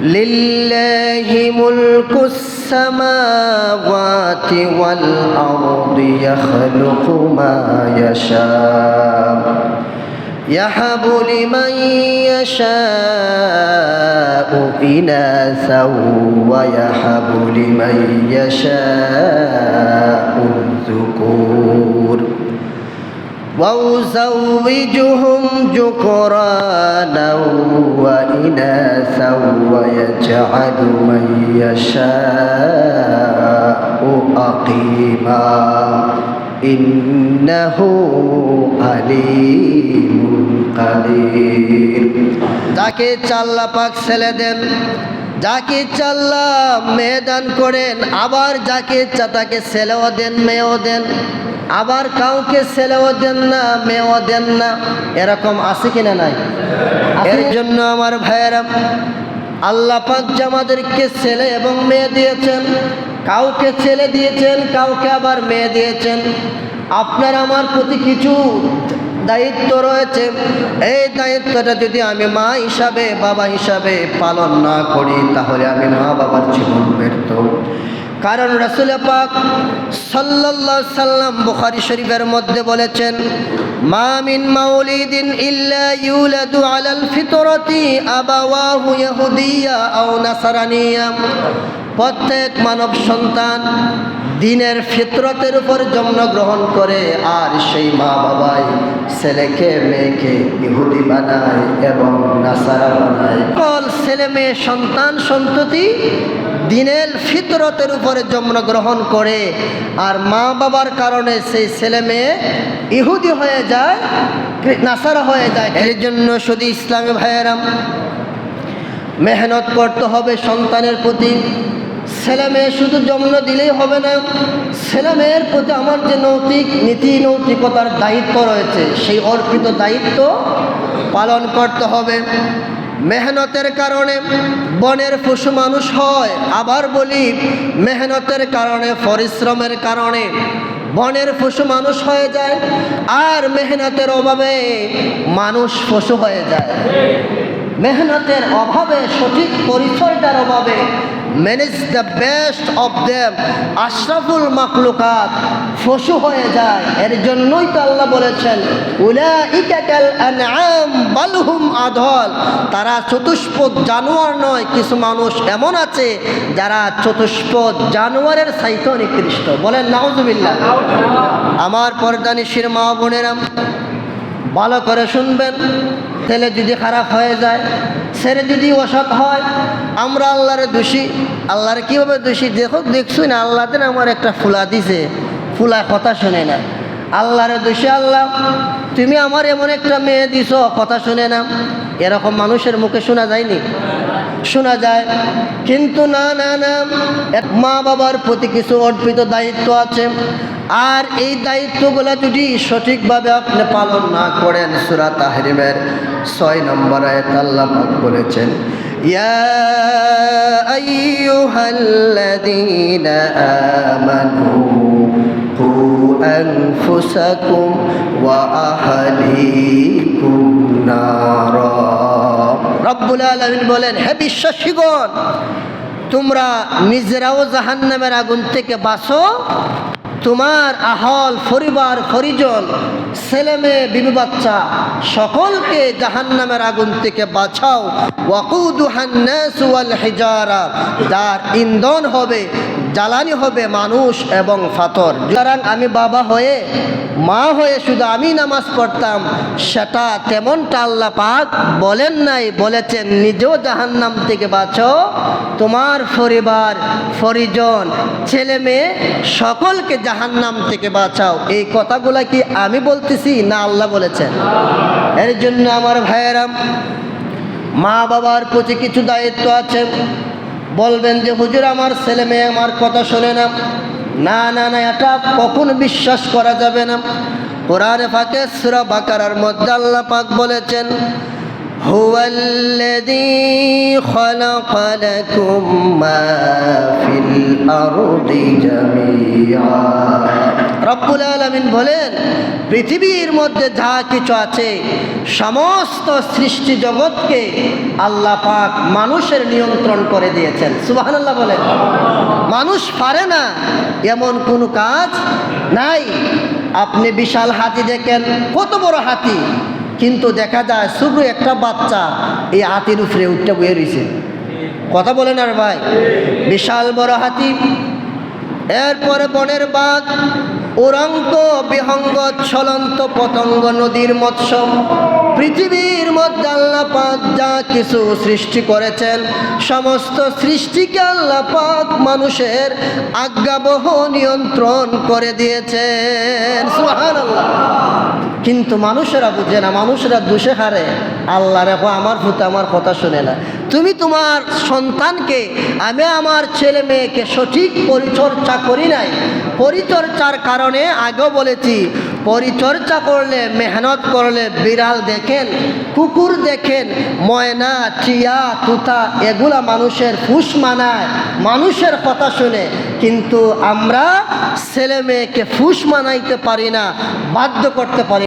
لله ملك السماوات والأرض يخلق ما يشاء يهب لمن يشاء إناثا ويهب لمن يشاء الذكور. وأزوجهم ذكرانا وإناثا ويجعل من يشاء أقيما إنه عليم قدير যাকে চাল্লা পাক ছেলে দেন যাকে ইচ্ছা আল্লাহ মেয়ে দান করেন আবার যাকে ইচ্ছা তাকে ছেলেও দেন মেয়েও দেন আবার কাউকে ছেলেও দেন না মেয়েও দেন না এরকম আছে কিনা নাই? এর জন্য আমার ভাইয়েরা আল্লাহ পাক আমাদেরকে ছেলে এবং মেয়ে দিয়েছেন কাউকে ছেলে দিয়েছেন কাউকে আবার মেয়ে দিয়েছেন। আপনার আমার প্রতি কিছু দায়িত্ব রয়েছে। এই দায়িত্বটা যদি আমি মা হিসাবে বাবা হিসাবে পালন না করি তাহলে আমি মা বাবার জীবন ব্যর্থ। কারণ রসুল পাক সাল্লাল্লাহু সাল্লাম বুখারি শরীফের মধ্যে বলেছেন, মা মিন মাউলিদিন ইল্লা ইউলাদু আলাল ফিতরাতি আবাওয়াহু ইয়াহুদিয়া আও নাসারানিয়া। প্রত্যেক মানব সন্তান দিনের ফিতরতের উপর জন্মগ্রহণ করে আর সেই মা বাবাই ছেলেকে, মেয়েকে ইহুদি বানায় এবং নাসারা বানায়। সকল ছেলে মেয়ে সন্তান সন্ততি দিনের ফিতরতের উপরে জন্মগ্রহণ করে আর মা বাবার কারণে সেই ছেলে মেয়ে ইহুদি হয়ে যায়, নাসারা হয়ে যায়। এর জন্য শুধু ইসলামী ভাইয়েরাম মেহনত করতে হবে সন্তানের প্রতি। ছেলে মেয়ে শুধু জন্ম দিলেই হবে না, ছেলে মেয়ের প্রতি আমার যে নৈতিক নীতি, নৈতিকতার দায়িত্ব রয়েছে, সেই অর্পিত দায়িত্ব পালন করতে হবে। মেহনতের কারণে বনের পশু মানুষ হয়। আবার বলি, মেহনতের কারণে, পরিশ্রমের কারণে বনের পশু মানুষ হয়ে যায় আর মেহনতের অভাবে মানুষ পশু হয়ে যায়। মেহনতের অভাবে, সঠিক পরিচয়টার অভাবে manage the best of them Ashraful মাকলুকাত পশু হয়ে যায়। এর জন্যই তো আল্লাহ বলেছেন উলা ইকাকাল আনআম বালহুম আধল তারা চতুষ্পদ জানোয়ার নয়, কিছু মানুষ এমন আছে যারা চতুষ্পদ জানোয়ারের সাইতে নিকৃষ্ট। বলেন, নাউজুবিল্লাহ। আমার পর্দানিশির মা বোনেরা, ভালো করে শুনবেন। ছেলে যদি খারাপ হয়ে যায় ছেলে যদি অসৎ হয়, আমরা আল্লাহরে দোষী। আল্লাহরে কীভাবে দোষী? দেখো দেখছুই না, আল্লাহ আমার একটা ফুলা দিছে। ফুলা কথা শোনে না। আল্লাহরে দোষী আল্লাহ, তুমি আমার এমন একটা মেয়ে দিছ, কথা শুনে না। এরকম মানুষের মুখে শোনা যায়নি? শোনা যায়। কিন্তু না না না, এক মা বাবার প্রতি কিছু অর্পিত দায়িত্ব আছে। আর এই দায়িত্বগুলো যদি সঠিকভাবে আপনি পালন না করেন, সুরা তাহরিমের ছয় নম্বর আয়াত আল্লাহ পাক বলেছেন, ইয়া ওয়া আহলিকুম নারা রব্বুল আলামিন বলেন হে বিশ্বাসীগণ, তোমরা নিজেরাও জাহান্নামের আগুন থেকে বাঁচো। তোমার আহল, পরিবার, পরিজন মেয়ে বিবি বাচ্চা, সকলকে জাহান্নামের আগুন থেকে বাঁচাও। ওয়াকুদুহান্নাস ওয়াল হিজারা, যার ইন্ধন হবে জ্বালানি হবে মানুষ এবং ফাতর। সুতরাং আমি বাবা হয়ে, মা হয়ে শুধু আমি নামাজ পড়তাম, সেটা তেমনটা আল্লাহ পাক বলেন নাই, বলেছেন, নিজেও জাহান্নাম থেকে বাঁচো, তোমার পরিবার, পরিজন, ছেলে মেয়ে, সকলকে জাহান্নাম থেকে বাঁচাও। এই কথাগুলা কি আমি বলতেছি না আল্লাহ বলেছেন? এর জন্য আমার ভাইয়েরাম মা বাবার প্রতি কিছু দায়িত্ব আছে। বলবেন যে, হুজুর, আমার ছেলে মেয়ে আমার কথা শোনে না। না না না, এটা কখন বিশ্বাস করা যাবে না? কোরআনে ফাঁকে সুরা বাকারার মধ্যে আল্লাহ পাক বলেছেন, হুয়াল্লাযী ফিল রব্বুল আলমিন বলেন, পৃথিবীর মধ্যে যা কিছু আছে, সমস্ত সৃষ্টি জগৎকে আল্লাহ পাক মানুষের নিয়ন্ত্রণ করে দিয়েছেন। আল্লাহ বলেন। মানুষ পারে না এমন কোনো কাজ নাই। আপনি বিশাল হাতি দেখেন, কত বড় হাতি। কিন্তু দেখা যায় শুধু একটা বাচ্চা এই হাতির উপরে উঠতে বয়ে রয়েছে কথা বলেন আর ভাই, বিশাল বড় হাতি। এরপরে বনের বাঘ উরঙ্ক বিহঙ্গ ছলন্ত পতঙ্গ নদীর মৎস্য পৃথিবীর মধ্যে আল্লাহ যা কিছু সৃষ্টি করেছেন, সমস্ত সৃষ্টিকে আল্লাহ মানুষের আজ্ঞাবহ নিয়ন্ত্রণ করে দিয়েছেন। কিন্তু মানুষেরা বুঝে না, মানুষেরা দোষে হারে আল্লাহ রেখো আমার ফুতে আমার কথা শুনে না। তুমি তোমার সন্তানকে, আমি আমার ছেলে মেয়েকে সঠিক পরিচর্যা করি নাই। পরিচর্যার কারণে আগেও বলেছি, পরিচর্যা করলে, মেহনত করলে বিড়াল দেখেন, কুকুর দেখেন, ময়না টিয়া তুতা, এগুলা মানুষের ফুস মানায়, মানুষের কথা শুনে। কিন্তু আমরা ছেলে মেয়েকে ফুস মানাইতে পারি না, বাধ্য করতে পারি